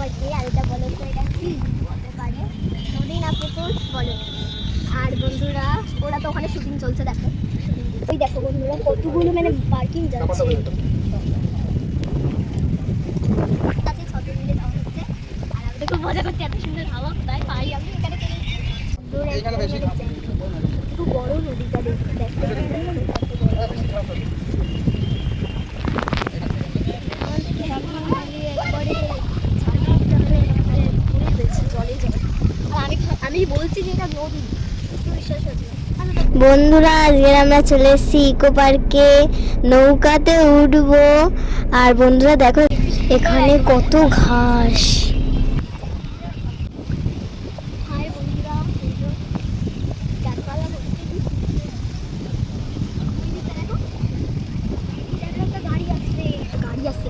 এটা বলো তো এটা কি হতে পারে? নদী না পুকুর বলো। আর বন্ধুরা, ওরা তো ওখানে শুটিং চলছে, দেখো। ওই দেখো বন্ধুরা, কতগুলো মানে পার্কিং যাচ্ছে। খুব মজা করছি এত সুন্দর হাওয়া তাই পারি আমি এখানে একটা বড় নদীটা দেখতে দেখতে আমি বলছি যে এটা নদী একটু বিশ্বাস হচ্ছে না। বন্ধুরা আজকে আমরা চলে এসেছি ইকো পার্কে। নৌকাতে উঠবো। আর বন্ধুরা দেখো এখানে কত ঘাস।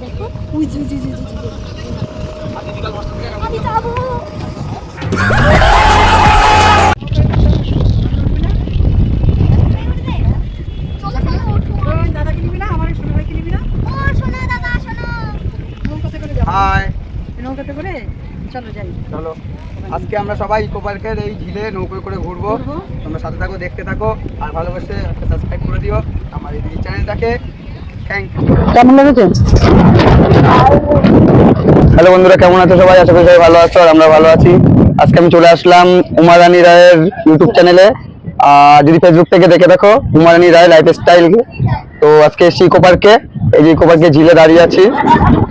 দেখো। হাই। নৌকাতে করে চলো যাই। চলো। আজকে আমরা সবাই ইকো পার্কের এই ঝিলে নৌকোয় করে ঘুরবো। তোমরা সাথে থাকো দেখতে থাকো আর ভালোবাসে একটা সাবস্ক্রাইব করে দিও আমার এই চ্যানেলটাকে। কেমন লেগেছে? হ্যালো বন্ধুরা কেমন আছো সবাই? আশা করি সবাই ভালো আছো আর আমরা ভালো আছি। আজকে আমি চলে আসলাম উমারানী রায়ের ইউটিউব চ্যানেলে আর যদি ফেসবুক থেকে দেখে দেখো উমারানী রায় লাইফ স্টাইল তো আজকে এসছি ইকো পার্কে। এই যে কোপাকে ঝিলে দাঁড়িয়ে আছি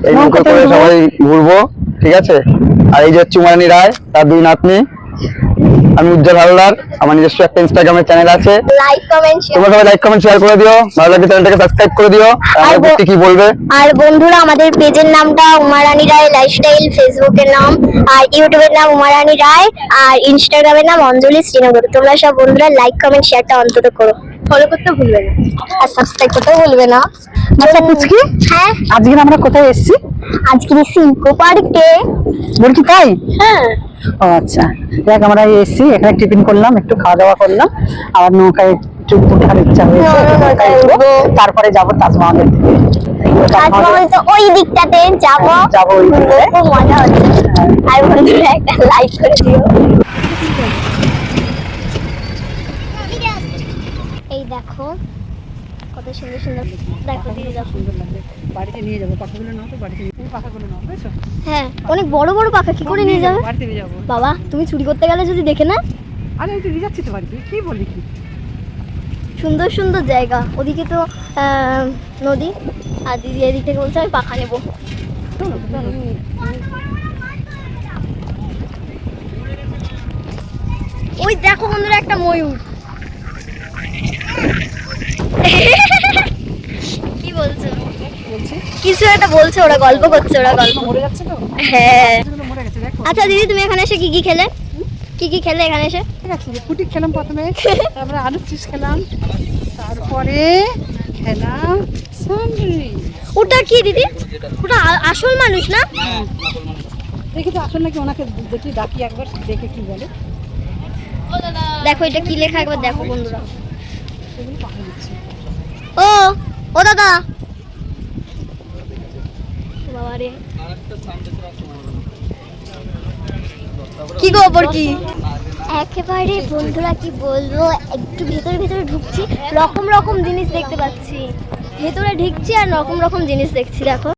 এই নৌকো করে সবাই ঘুরবো ঠিক আছে? আর এই যে হচ্ছে রায় তার দুই নাতনি। আমি উজ্জ্বল হালদার আমার নিজস্ব একটা ইনস্টাগ্রামের চ্যানেল আছে। লাইক কমেন্ট তোমরা সবাই লাইক কমেন্ট শেয়ার করে দিও। ভালো লাগলে চ্যানেলটাকে সাবস্ক্রাইব করে দিও। আর আর কি বলবে? আর বন্ধুরা আমাদের পেজের নামটা উমারানী রায় লাইফস্টাইল ফেসবুকের নাম। আর ইউটিউবের নাম উমারানী রায়। আর ইনস্টাগ্রামের নাম অঞ্জলি শ্রীনগর। তোমরা সব বন্ধুরা লাইক কমেন্ট শেয়ারটা অন্তত করো। ফলো করতে ভুলবে না। আর সাবস্ক্রাইব করতেও ভুলবে না। আচ্ছা পুচকি হ্যাঁ? আজকে আমরা কোথায় এসেছি? আজকে এসেছি পার্কে। বলি কি তাই? হ্যাঁ। ও আচ্ছা। দেখ আমরা এসেছি এখানে টিফিন করলাম একটু খাওয়া দাওয়া করলাম। আবার নৌকায় একটু ওঠার ইচ্ছা হয়েছে হ্যাঁ। তারপরে যাব তাজমহলের দিকে। তাজমহল তো ওই দিকটাতে যাব। যাব ওই দিকে। খুব মজা হচ্ছে। আর বন্ধুরা একটা লাইক করে দিও। এই দেখো কত সুন্দর সুন্দর দেখো সুন্দর লাগবে। বাড়িতে নিয়ে যাব। পাখাগুলো নাও তো বাড়িতে তুমি পাখাগুলো নাও বুঝছ? হ্যাঁ অনেক বড় বড় পাখা কি করে নিয়ে যাবে? বাড়িতে নিয়ে যাব। বাবা তুমি চুরি করতে গেলে যদি দেখে না? আরে আমি তো নিয়ে যাচ্ছি তো বাড়িতে। কি বলি কি? সুন্দর সুন্দর জায়গা। ওদিকে তো নদী। আর দিদি এদিক থেকে বলছে আমি পাখা নেব। ওই দেখো বন্ধুরা একটা ময়ূর কি বলছো বলছি কিছু একটা বলছে ওরা গল্প করছে ওরা গল্প মরে যাচ্ছে তো? হ্যাঁ। দেখো। আচ্ছা দিদি তুমি এখানে এসে কি কি খেলে? কি কি খেলে এখানে এসে? ঠিক আছে ফুটি খেলাম প্রথমে তারপরে আলু চিপস খেলাম তারপরে খেলাম স্যান্ডউইচ ওটা কি দিদি? ওটা আসল মানুষ না? দেখি তো আসল নাকি ওনাকে দেখি ডাকি একবার দেখে কি বলে। দেখো এটা কি লেখা একবার দেখো বন্ধুরা। ও ও দাদা কি খবর কি? একেবারে বন্ধুরা কি বলব একটু ভেতরে ভেতরে ঢুকছি রকম রকম জিনিস দেখতে পাচ্ছি। ভেতরে ঢুকছি আর রকম রকম জিনিস দেখছি দেখো।